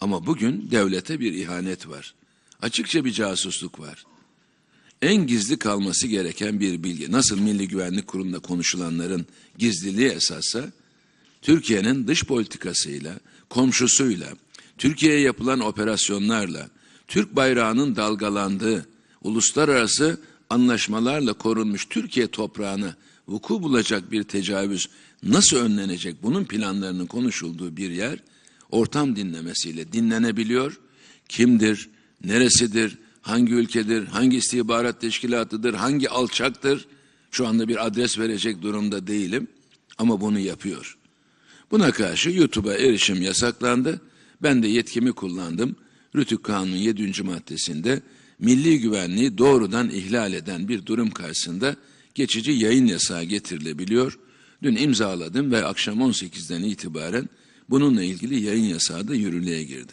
Ama bugün devlete bir ihanet var. Açıkça bir casusluk var. En gizli kalması gereken bir bilgi. Nasıl Milli Güvenlik Kurulu'nda konuşulanların gizliliği esassa, Türkiye'nin dış politikasıyla, komşusuyla, Türkiye'ye yapılan operasyonlarla, Türk bayrağının dalgalandığı, uluslararası anlaşmalarla korunmuş Türkiye toprağına vuku bulacak bir tecavüz nasıl önlenecek bunun planlarının konuşulduğu bir yer ortam dinlemesiyle dinlenebiliyor. Kimdir, neresidir, hangi ülkedir, hangi istihbarat teşkilatıdır, hangi alçaktır şu anda bir adres verecek durumda değilim ama bunu yapıyor. Buna karşı YouTube'a erişim yasaklandı. Ben de yetkimi kullandım. Rütük Kanunu 7. maddesinde milli güvenliği doğrudan ihlal eden bir durum karşısında geçici yayın yasağı getirilebiliyor. Dün imzaladım ve akşam 18'den itibaren bununla ilgili yayın yasağı da yürürlüğe girdi.